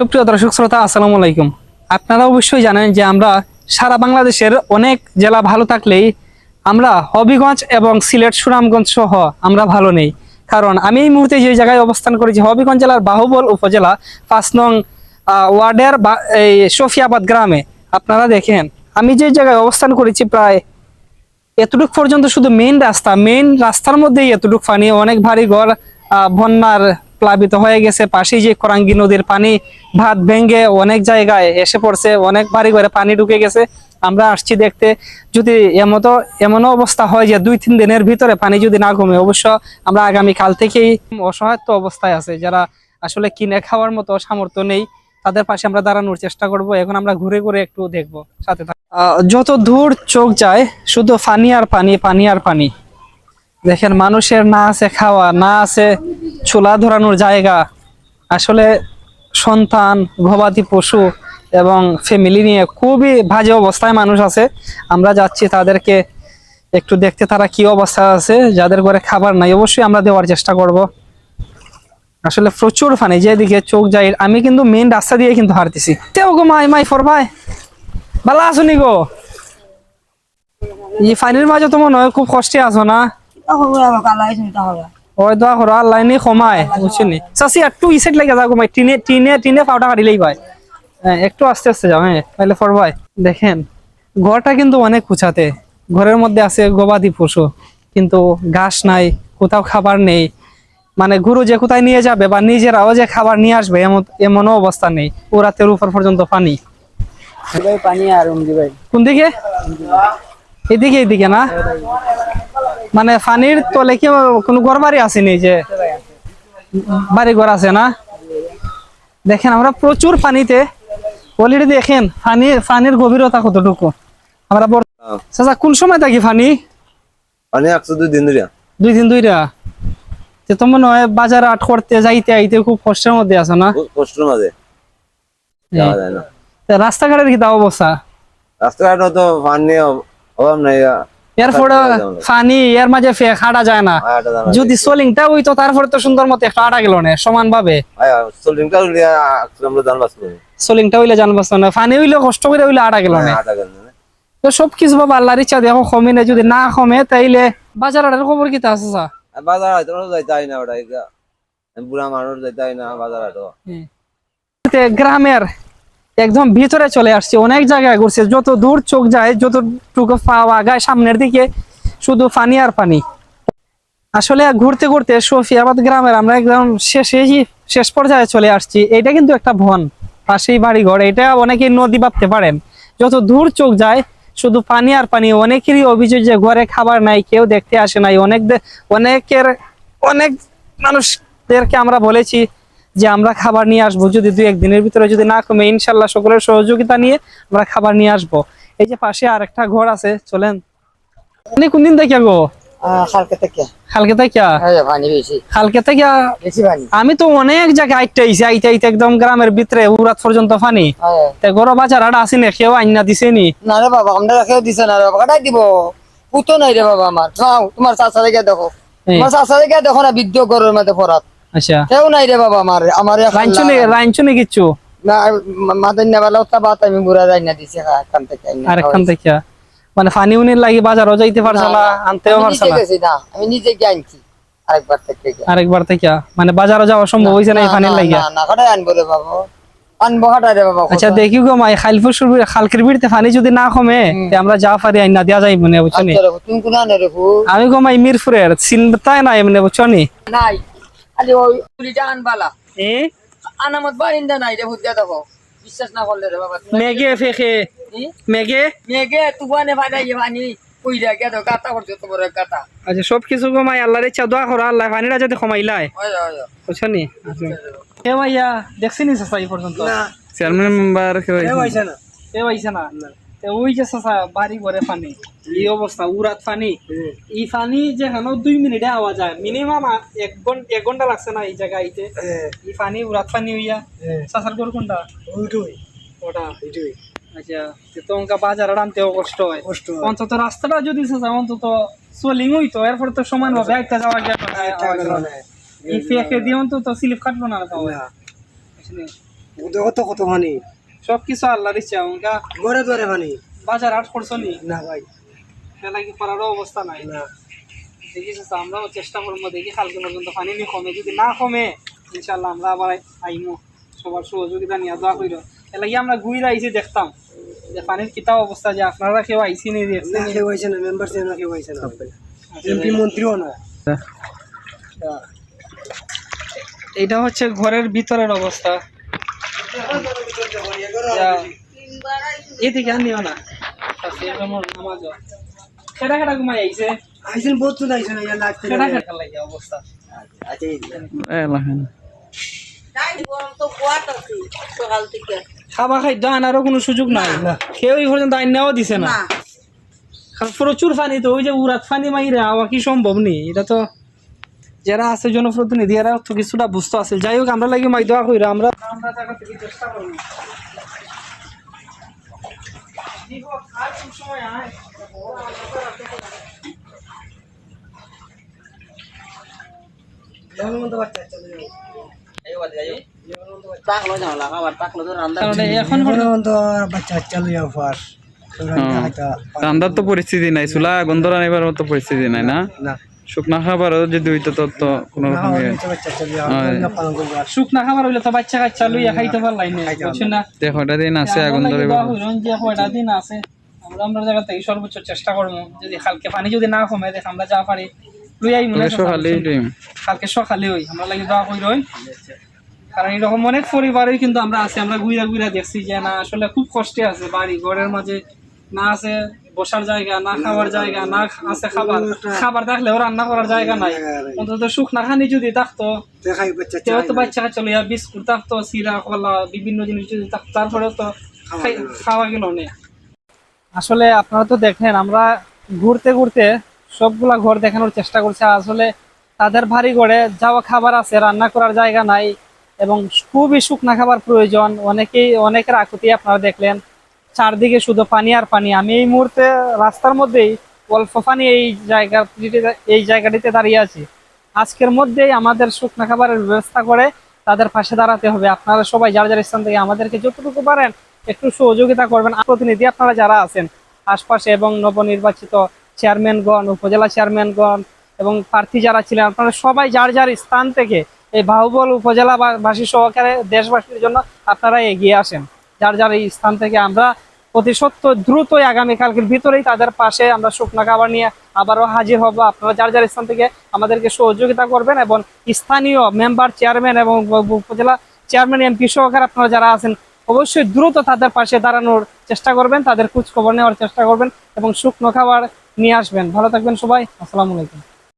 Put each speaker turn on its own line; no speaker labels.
সুপ্রিয় দর্শক শ্রোতা, আসসালামু আলাইকুম। আপনারা অবশ্যই জানেন যে আমরা সারা বাংলাদেশের অনেক জেলা ভালো থাকলেই আমরা হবিগঞ্জ এবং সিলেট, সুনামগঞ্জ সহ আমরা ভালো নেই। কারণ আমি এই মুহূর্তে যে জায়গায় অবস্থান করেছি, হবিগঞ্জ জেলার বাহুবল উপজেলা, পাঁচ নং ওয়ার্ডের এই সফিয়াবাদ গ্রামে। আপনারা দেখেন, আমি যে জায়গায় অবস্থান করেছি প্রায় এতটুক পর্যন্ত শুধু মেইন রাস্তা মেইন রাস্তার মধ্যেই এতটুক পানি, অনেক ভারী ঘর বন্যার প্লাবিত হয়ে গেছে। পাশেই যে করাঙ্গি নদীর পানি ভাত ভেঙে অনেক জায়গায় এসে পড়ছে, অনেক বাড়ি ঘরে পানি ঢুকে গেছে। আমরা আসছি দেখতে। যদি এমতো, এমনও অবস্থা হয় যে দুই তিন দিনের ভিতরে পানি যদি না কমে অবশ্য আমরা আগামী কাল থেকেই অসহায়ত্ব অবস্থায় আছে। যারা আসলে কিনে খাওয়ার মতো সামর্থ্য নেই, তাদের পাশে আমরা দাঁড়ানোর চেষ্টা করব। এখন আমরা ঘুরে ঘুরে একটু দেখব। সাথে যত দূর চোখ যায়, শুধু পানি আর পানি পানি আর পানি। দেখেন, মানুষের না আছে খাওয়া, না আছে চুলা ধরানোর জায়গা। আসলে সন্তান, গবাদি পশু এবং ফ্যামিলি নিয়ে খুবই বাজে অবস্থায় মানুষ আছে। আমরা যাচ্ছি তাদেরকে একটু দেখতে, তারা কি অবস্থা আছে, যাদের ঘরে খাবার নাই, অবশ্যই আমরা দেওয়ার চেষ্টা করব। আসলে প্রচুর ফানি যেদিকে চোখ যাই আমি কিন্তু মেন রাস্তা দিয়ে কিন্তু হারতেছি তেও গো মাই মাই ফর ভাই? ভালো আছো নি গো? এই পানির মাঝে তো মনে হয় খুব কষ্টে আছো না?
তাহলে আবার কালাই শুনি তাহলে
ওই দোয়া করো আল্লাহ নি? কমায় বুঝছিনি চাষি একটু ইসেট লেগে যাও ঘুমাই টিনে টিনে টিনে পাউডা কাটিলেই ভাই হ্যাঁ, একটু আস্তে আস্তে যাও হ্যাঁ তাহলে ফর দেখেন ঘরটা কিন্তু অনেক ঘরের মধ্যে আছে গবাদি পশু কিন্তু ঘাস নাই কোথাও খাবার নেই। মানে গুরু যে কোথায় নিয়ে যাবে বা নিজেরাও যে খাবার নিয়ে আসবে এমন এমনও অবস্থা নেই। ওরাতের উপর পর্যন্ত পানি।
পানি আর ভাই
কোন দিকে? এদিকে এদিকে না? মানে পানির তলে কি কোনো ঘর বাড়ি আসেনি যে বাড়ি ঘর আছে না? দেখেন আমরা প্রচুর পানিতে অলরেডি দেখেন পানি পানির গভীরতা কতটুকু। আমরা চাচা কোন সময় থাকি পানি
পানি একশো দুই দিন ধরে
দুই দিন দুইটা তো তো মনে হয় বাজার আট করতে যাইতে আইতে খুব কষ্টের মধ্যে আছে না?
কষ্টের না।
রাস্তাঘাটের কি তা অবস্থা?
রাস্তাঘাট তো পানি অভাব নাই
এরপরে পানি এর মাঝে ফেক হাঁটা যায় না। যদি সোলিংটা হইতো তারপরে তো সুন্দর মতো একটা আটা গেল না সমান ভাবে
সোলিংটা
হইলে জানবাস না। পানি হইলে কষ্ট করে হইলে আটা গেল না।
আটা
তো সব কিছু বাবা আল্লাহর ইচ্ছা দেখো কমে না যদি না কমে তাইলে বাজার আটার খবর কি তা আছে?
বাজার হয়তো যাইতে হয় না ওটা বুড়া মানুষ যাইতে না বাজার হাটো
তে গ্রামের একদম ভিতরে চলে আসছে, অনেক জায়গায় ঘুরছে। যত দূর চোখ যায়, যতটুকু পাওয়া গায় সামনের দিকে শুধু পানি আর পানি। আসলে ঘুরতে ঘুরতে সফিয়াবাদ গ্রামের আমরা একদম শেষে শেষ পর্যায়ে চলে আসছি। এটা কিন্তু একটা বন পাশেই বাড়ি ঘর এটা অনেকেই নদী ভাবতে পারেন। যত দূর চোখ যায়, শুধু পানি আর পানি। অনেকেরই অভিযোগ যে ঘরে খাবার নাই, কেউ দেখতে আসে নাই। অনেক অনেকের অনেক মানুষদেরকে আমরা বলেছি যে আমরা খাবার নিয়ে আসব যদি দুই একদিনের ভিতরে যদি না কমে ইনশাল্লাহ সকলের সহযোগিতা নিয়ে আমরা খাবার নিয়ে আসব। এই যে পাশে আরেকটা ঘর আছে চলেন। কোনদিন গো?
থেকে হ্যাঁ
আমি তো অনেক জায়গায় আইতে আইছি আইতে আইতে একদম গ্রামের ভিতরে উরাত পর্যন্ত ফানি
হ্যাঁ
তে গরো বাজার আটা আসি না কেউ আইনা দিছে নি?
না রে বাবা আমরা দিছে না রে বাবা কাটাই দিব। পুতো নাই রে বাবা আমার। তোমার দেখে দেখো।
এই,
তোমার চাচা দেখে দেখো না বৃদ্ধ ঘরের মধ্যে পড়াত।
আচ্ছা।
কেউ নাই রে বাবা আমার আমার
রাইনচুনি রাইনচুনি কিচ্ছু?
মাদের নেবালা ওটা বাত আমি বুড়া রাইনা দিছি এখান থেকে
আরেকখান থেকে? মানে ফানি উনি লাগি বাজারও যাইতে পারছে না আনতেও
আমি
পারছে
নিজে
না।
গেছি না আমি নিজে গিয়ে আনছি আরেকবার থেকে
আরেকবার থেকে? মানে বাজারও যাওয়া সম্ভব হয়েছে না এই ফানির
না, না, না কাটাই আনব রে বাবা। আনব কাটাই রে বাবা
আচ্ছা দেখি গো মাই খালফুর সুর খালকের বিড়তে ফানি যদি না কমে তে আমরা যা পারি আইনা দেয়া যাইব না বুঝছ নি?
আচ্ছা
আমি গো মাই মিরপুরের চিন্তাই নাই এমনি বুঝছ নি?
নাই। খালি ওই তুলিটা আনবালা।
এ?
আনামত বারিন্দা নাই রে ভুত দেখো। বিশ্বাস না করলে রে বাবা
মেগে ফেকে মেগে
মেঘে? তুফানে ফাটাই পানি কইরা গে তো গাতা করছে তো বড় গাতা।
আচ্ছা সব কিছু গো মাই আল্লাহর ইচ্ছা দোয়া করো আল্লাহ ফানিটা যাতে কমাইলাই
হয়
নি? এ ভাইয়া দেখছি নি চাচা এই পর্যন্ত?
না
চেয়ারম্যান মেম্বার
এ হইছে না
এ পাইছে না। ওই যে চাচা বাড়ি ঘরে পানি। এই অবস্থা উড়াত পানি। এই পানি যেখানে দুই মিনিটে আওয়া যায়। মিনিমাম এক ঘণ্টা এক ঘণ্টা লাগছে না এই জায়গা আইতে। এই পানি উড়াত পানি হইয়া। চাচার ঘর কোনটা?
ওইটুই
ওটা?
ওইটুই
আচ্ছা তো অঙ্কা বাজার আনতেও কষ্ট হয়।
কষ্ট
অন্তত রাস্তাটা যদি চাচা অন্তত সোলিং হইতো এরপর তো সমান ভাবে একটা যাওয়া গেল এই ফেকে দিয়ে অন্তত স্লিপ কাটলো না বুঝলি?
কত কত পানি?
সব কিছু আল্লাহর ইচ্ছা ওনকা
ঘরে ধরে পানি
বাজার হাট করছ নি
না ভাই।
খেলা কি করারও অবস্থা নাই?
না।
দেখি আমরাও চেষ্টা করব দেখি কালকে পর্যন্ত পানি নি কমে যদি না কমে ইনশাল্লাহ আমরা আবার আইমো। সবার সহযোগিতা নিয়ে দোয়া করিল এলাকি আমরা ঘুরে আইছি দেখতাম। যে পানির কিতা অবস্থা যে আপনারা কেউ আইসি নি
কেউ হয়েছে না মেম্বার না কেউ হয়েছে না। এমপি মন্ত্রীও না।
এটা হচ্ছে ঘরের ভিতরের অবস্থা। এদিকে আর নিও না। আচ্ছা, এবার মোর নামাজ। খেটা খেটা ঘুমাই আইছে।
আইসেন বহুত তো আইসেন ইয়া লাগতে
খেটা খেটা লাগে অবস্থা।
সকাল থেকে।
খাবা খাদ্য আনারও কোনো সুযোগ নাই। কেউ এই পর্যন্ত আইনাও দিছে না। প্রচুর পানি তো ওই যে উড়াত পানি মাইরে আওয়া কি সম্ভব নেই এটা তো যারা আছে জনপ্রতিনিধি এরা তো কিছুটা বুঝতে আছে যাই হোক আমরা লাগি মাই দেওয়া কইরা আমরা আমরা জায়গা থেকে চেষ্টা করব বিপদ আর কোন সময় আয়
টাকলো ঝামেলা খাবার টাকলো তো রান্না
কারণ এখন পর্যন্ত
বাচ্চা চালু যাও ফার
রান্দার তো পরিস্থিতি নাই চুলা গন্ধরা ধরা নেবার মতো পরিস্থিতি নাই না। শুকনা খাবারও যদি হইতো তো তো কোনো রকম
করবার
শুকনা খাবার হইলে তো বাচ্চা কাচ্চা লইয়া খাইতে পারলাই না বুঝছেন না?
দিন আছে আগুন ধরে
যে কয়টা দিন আছে আমরা আমরা জায়গা থেকে সর্বোচ্চ চেষ্টা করব যদি কালকে পানি যদি না কমে দেখ আমরা যা পারি লইয়াই মনে
সকালে
কালকে সকালে হই আমরা লাগি দোয়া কইরুন কারণ এরকম অনেক পরিবারই কিন্তু আমরা আছি আমরা ঘুরা ঘুরা দেখছি যে না আসলে খুব কষ্টে আছে বাড়ি ঘরের মাঝে না আছে বসার জায়গা না খাওয়ার জায়গা না আছে খাবার। খাবার থাকলেও রান্না করার জায়গা নাই। অন্তত শুকনা খানি যদি থাকতো তো বাচ্চা কাচ্চা লইয়া বিস্কুট থাকতো সিরা কলা বিভিন্ন জিনিস যদি থাকতো তারপরে তো খাওয়া গেল। না। আসলে আপনারা তো দেখেন আমরা ঘুরতে ঘুরতে সবগুলা ঘর দেখানোর চেষ্টা করছি। আসলে তাদের ভারী ঘরে যাওয়া খাবার আছে রান্না করার জায়গা নাই এবং খুবই শুকনা খাবার প্রয়োজন। অনেকেই অনেকের আকুতি আপনারা দেখলেন। চারদিকে শুধু পানি আর পানি। আমি এই মুহূর্তে রাস্তার মধ্যেই অল্প পানি এই জায়গা এই জায়গাটিতে দাঁড়িয়ে আছি। আজকের মধ্যেই আমাদের শুকনা খাবারের ব্যবস্থা করে তাদের পাশে দাঁড়াতে হবে। আপনারা সবাই যার যার স্থান থেকে আমাদেরকে যতটুকু পারেন একটু সহযোগিতা করবেন। প্রতিনিধি আপনারা যারা আছেন, আশপাশে এবং নবনির্বাচিত চেয়ারম্যানগণ, উপজেলা চেয়ারম্যানগণ এবং প্রার্থী যারা ছিলেন, আপনারা সবাই যার যার স্থান থেকে এই বাহুবল উপজেলা বা- বাসী সহকারে দেশবাসীর জন্য আপনারা এগিয়ে আসেন। যার যার এই স্থান থেকে আমরা অতি সত্য দ্রুতই আগামীকালকের ভিতরেই তাদের পাশে আমরা শুকনা খাবার নিয়ে আবারও হাজির হব। আপনারা যার যার স্থান থেকে আমাদেরকে সহযোগিতা করবেন এবং স্থানীয় মেম্বার, চেয়ারম্যান এবং উপজেলা চেয়ারম্যান, এমপি সহকারে আপনারা যারা আছেন, অবশ্যই দ্রুত তাদের পাশে দাঁড়ানোর চেষ্টা করবেন, তাদের খোঁজ খবর নেওয়ার চেষ্টা করবেন এবং শুকনো খাবার নিয়ে আসবেন। ভালো থাকবেন সবাই। আসসালামু আলাইকুম।